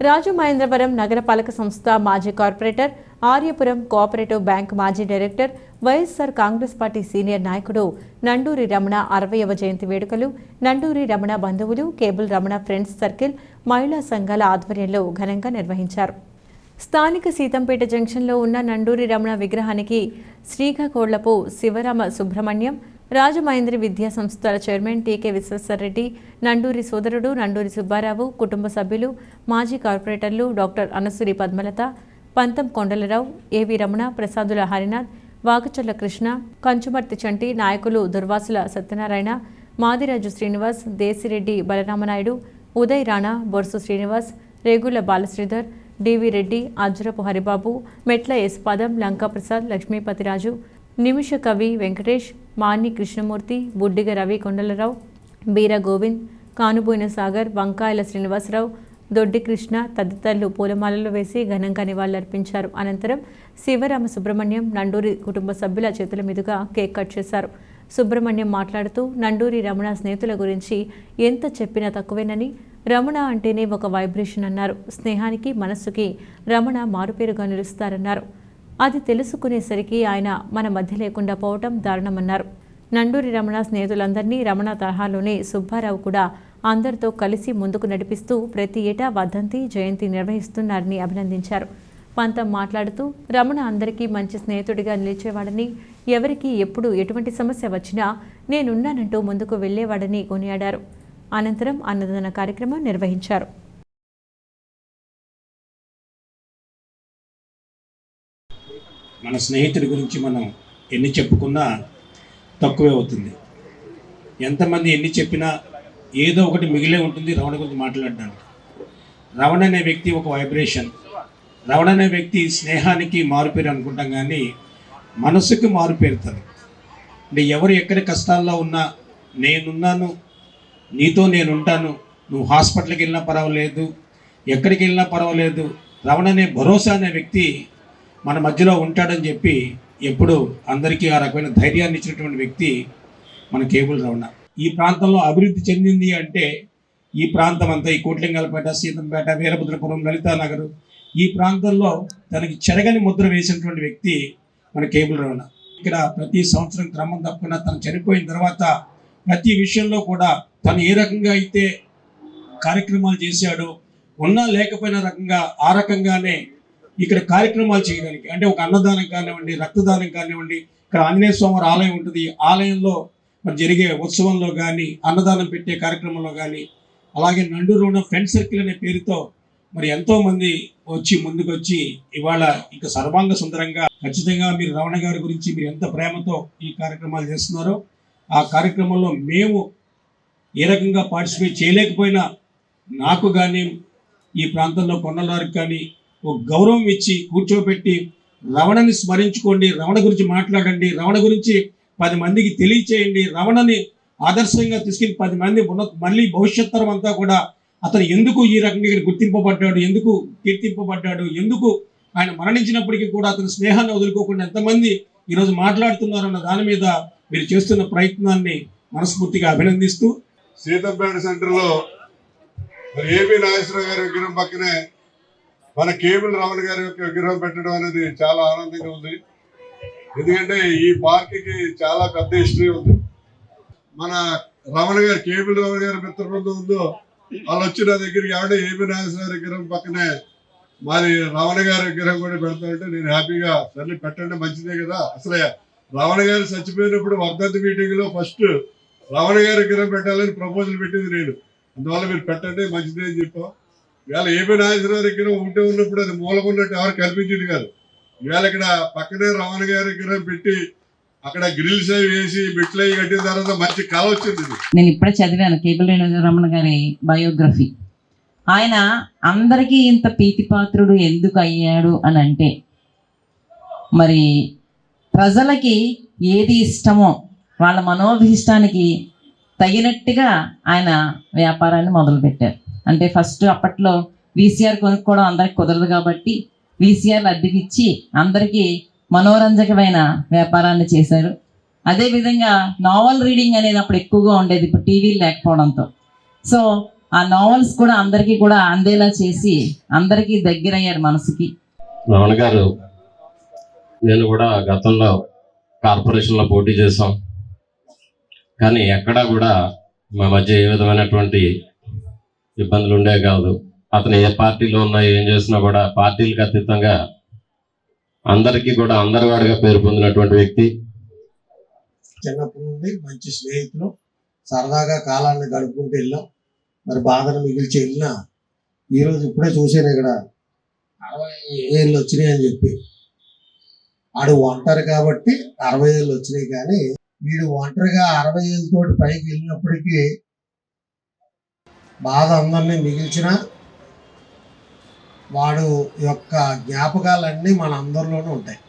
రాజమహేంద్రవరం నగరపాలక సంస్థ మాజీ కార్పొరేటర్ ఆర్యపురం కోఆపరేటివ్ బ్యాంక్ మాజీ director YSR Congress party senior నాయకుడు నండూరి రమణ అరవయవ జయంతి వేడుకలు నండూరి రమణ బంధువులు కేబుల్ రమణ ఫ్రెండ్స్ సర్కిల్ మహిళా సంఘాల ఆధ్వర్యంలో ఘనంగా నిర్వహించారు. స్థానిక సీతంపేట జంక్షన్లో ఉన్న నండూరి రమణ విగ్రహానికి శ్రీకాకోళ్ళపు శివరామ సుబ్రహ్మణ్యం రాజమహేంద్రి విద్యా సంస్థల చైర్మన్ టీకే విశ్వేశ్వరరెడ్డి నండూరి సోదరుడు నండూరి సుబ్బారావు కుటుంబ సభ్యులు మాజీ కార్పొరేటర్లు డాక్టర్ అనసూరి పద్మలత పంతం కొండలరావు ఏవి రమణ ప్రసాదుల హరినాథ్ వాకచర్ల కృష్ణ కంచుమర్తి చంటి నాయకులు దుర్వాసుల సత్యనారాయణ మాదిరాజు శ్రీనివాస్ దేశిరెడ్డి బలరామనాయుడు ఉదయ్ రాణా బొర్సు శ్రీనివాస్ రేగుల బాలశ్రీధర్ డివి రెడ్డి అజ్రపు హరిబాబు మెట్ల యశ్పాదం లంకా ప్రసాద్ లక్ష్మీపతిరాజు నిమిష కవి వెంకటేష్ మాని కృష్ణమూర్తి బుడ్డిగ రవి కొండలరావు బీర గోవింద్ కానుబోయిన సాగర్ వంకాయల శ్రీనివాసరావు దొడ్డి కృష్ణ తదితరులు పూలమాలలు వేసి ఘనంగా నివాళులర్పించారు. అనంతరం శివరామ సుబ్రహ్మణ్యం నండూరి కుటుంబ సభ్యుల చేతుల మీదుగా కేక్ కట్ చేశారు. సుబ్రహ్మణ్యం మాట్లాడుతూ నండూరి రమణ స్నేహితుల గురించి ఎంత చెప్పినా తక్కువేనని రమణ అంటేనే ఒక వైబ్రేషన్ అన్నారు. స్నేహానికి మనస్సుకి రమణ మారుపేరుగా నిలుస్తారన్నారు. అది తెలుసుకునేసరికి ఆయన మన మధ్య లేకుండా పోవటం దారుణమన్నారు. నండూరి రమణ స్నేహితులందరినీ రమణ తరహాలోనే సుబ్బారావు కూడా అందరితో కలిసి ముందుకు నడిపిస్తూ ప్రతి ఏటా వదంతి జయంతి నిర్వహిస్తున్నారని అభినందించారు. పంతం మాట్లాడుతూ రమణ అందరికీ మంచి స్నేహితుడిగా నిలిచేవాడని ఎవరికి ఎప్పుడు ఎటువంటి సమస్య వచ్చినా నేనున్నానంటూ ముందుకు వెళ్ళేవాడని కొనియాడారు. అనంతరం అన్నదాన కార్యక్రమం నిర్వహించారు. మన స్నేహితుడి గురించి మనం ఎన్ని చెప్పుకున్నా తక్కువే అవుతుంది. ఎంతమంది ఎన్ని చెప్పినా ఏదో ఒకటి మిగిలే ఉంటుంది. రవణ గురించి మాట్లాడడానికి. రవణ అనే వ్యక్తి ఒక వైబ్రేషన్ రవణ అనే వ్యక్తి స్నేహానికి మారుపేరు అనుకుంటాం కానీ మనసుకు మారుపేరుతారు అంటే ఎవరు ఎక్కడి కష్టాల్లో ఉన్నా నేనున్నాను నీతో నేను ఉంటాను నువ్వు హాస్పిటల్కి వెళ్ళినా పర్వాలేదు ఎక్కడికి వెళ్ళినా పర్వాలేదు. రవణ అనే భరోసా అనే వ్యక్తి మన మధ్యలో ఉంటాడని చెప్పి ఎప్పుడు అందరికీ ఆ రకమైన ధైర్యాన్ని ఇచ్చినటువంటి వ్యక్తి మన కేబుల్ రమణ ఈ ప్రాంతంలో అభివృద్ధి చెందింది అంటే ఈ ప్రాంతం అంతా ఈ కోట్లింగాలపేట సీతంపేట వీరభద్రపురం లలితానగర్ ఈ ప్రాంతంలో తనకి చెరగని ముద్ర వేసినటువంటి వ్యక్తి మన కేబుల్ రమణ ఇక్కడ ప్రతి సంవత్సరం క్రమం తప్పకుండా తను చనిపోయిన తర్వాత ప్రతి విషయంలో కూడా తను ఏ రకంగా అయితే కార్యక్రమాలు చేశాడో ఉన్నా లేకపోయినా రకంగా ఆ రకంగానే ఇక్కడ కార్యక్రమాలు చేయడానికి అంటే ఒక అన్నదానం కానివ్వండి రక్తదానం కానివ్వండి ఇక్కడ ఆంజనేయ స్వామి ఆలయం ఉంటుంది. ఆలయంలో మరి జరిగే ఉత్సవంలో కానీ అన్నదానం పెట్టే కార్యక్రమంలో కానీ అలాగే నండూరు ఉన్న ఫ్రెండ్ సర్కిల్ అనే పేరుతో మరి ఎంతోమంది వచ్చి ముందుకొచ్చి ఇవాళ ఇంకా సర్వాంగ సుందరంగా ఖచ్చితంగా మీరు రమణ గారి గురించి మీరు ఎంత ప్రేమతో ఈ కార్యక్రమాలు చేస్తున్నారో ఆ కార్యక్రమంలో మేము ఏ రకంగా పార్టిసిపేట్ చేయలేకపోయినా నాకు కానీ ఈ ప్రాంతంలో కొండలవారికి కానీ ఒక గౌరవం ఇచ్చి కూర్చోబెట్టి రవణని స్మరించుకోండి రవణ గురించి మాట్లాడండి రవణ గురించి పది మందికి తెలియచేయండి రవణని ఆదర్శంగా తీసుకెళ్ళి పది మంది ఉన్న మళ్ళీ భవిష్యత్ తరం అంతా కూడా అతను ఎందుకు ఈ రకంగా గుర్తింపబడ్డాడు ఎందుకు కీర్తింపబడ్డాడు ఎందుకు ఆయన మరణించినప్పటికీ కూడా అతని స్నేహాన్ని వదులుకోకుండా ఎంతమంది ఈరోజు మాట్లాడుతున్నారు అన్న దాని మీద మీరు చేస్తున్న ప్రయత్నాన్ని మనస్ఫూర్తిగా అభినందిస్తూ సీతంపేట సెంటర్లో ఏపీ నాగేశ్వరరావు గారి విగ్రహం పక్కనే మన కేబుల్ రమణ గారి యొక్క విగ్రహం పెట్టడం అనేది చాలా ఆనందంగా ఉంది. ఎందుకంటే ఈ పార్క్కి చాలా పెద్ద హిస్టరీ ఉంది. మన రమణ గారు కేబుల్ రమణ గారి మిత్ర బృందం ఉందో వాళ్ళు వచ్చి నా దగ్గరికి ఆవిడ ఏపీ నాగేశ్వర విగ్రహం పక్కనే మరి రమణ గారి విగ్రహం కూడా పెడతానంటే నేను హ్యాపీగా సరే పెట్టండి మంచిదే కదా. అసలే రమణ గారు చచ్చిపోయినప్పుడు వర్ధంతి మీటింగ్లో ఫస్ట్ రమణ గారి విగ్రహం పెట్టాలని ప్రపోజల్ పెట్టింది నేను. అందువల్ల మీరు పెట్టండి మంచిదే అని చెప్పాం. ఇవాళ ఏపీ నాగేశ్వరరావు దగ్గర ఉంటే ఉన్నప్పుడు అది మూలకున్నట్టు ఎవరు కల్పించింది కాదు. ఇవాళ ఇక్కడ పక్కనే రమణ గారి దగ్గర పెట్టి అక్కడ గ్రిల్స్ అవి వేసి బిట్లు అవి కట్టిన తర్వాత మంచి కళ వచ్చింది నేను ఇప్పుడే చదివాను కేబుల్ రమణ గారి బయోగ్రఫీ. ఆయన అందరికీ ఇంత ప్రీతిపాత్రుడు ఎందుకు అయ్యాడు అని అంటే మరి ప్రజలకి ఏది ఇష్టమో వాళ్ళ మనోభీష్టానికి తగినట్టుగా ఆయన వ్యాపారాన్ని మొదలుపెట్టారు. అంటే ఫస్ట్ అప్పట్లో వీసీఆర్ కొనుక్కోవడం అందరికి కుదరదు కాబట్టి వీసీఆర్లు అద్దెకిచ్చి అందరికీ మనోరంజకమైన వ్యాపారాన్ని చేశారు. అదేవిధంగా నావల్ రీడింగ్ అనేది అప్పుడు ఎక్కువగా ఉండేది ఇప్పుడు టీవీలు లేకపోవడంతో. సో ఆ నావెల్స్ కూడా అందరికీ కూడా అందేలా చేసి అందరికీ దగ్గరయ్యారు మనసుకి. రమణ గారు నేను కూడా గతంలో కార్పొరేషన్లో పోటీ చేశాం. కానీ ఎక్కడా కూడా మా మధ్య ఏ విధమైనటువంటి ఇబ్బందులు ఉండే కాదు. అతను ఏ పార్టీలో ఉన్నా ఏం చేసినా కూడా పార్టీలకు అతీతంగా అందరికీ కూడా అందరివాడిగా పేరు పొందినటువంటి వ్యక్తి. చిన్నప్పటి నుండి మంచి స్నేహితులు. సరదాగా కాలాన్ని గడుపుకుంటూ వెళ్ళాం. మరి బాధను మిగిల్చి వెళ్ళినా ఈరోజు ఇప్పుడే చూసాను ఇక్కడ. అరవై ఏళ్ళు వచ్చినాయి అని చెప్పి. ఆడు ఒంటరి కాబట్టి అరవై ఏళ్ళు వచ్చినాయి కానీ వీడు ఒంటరిగా అరవై ఏళ్ళతోటి పైకి వెళ్ళినప్పటికీ బాధ అందరినీ మిగిల్చిన వాడు యొక్క జ్ఞాపకాలన్నీ మన అందరిలోనూ ఉంటాయి.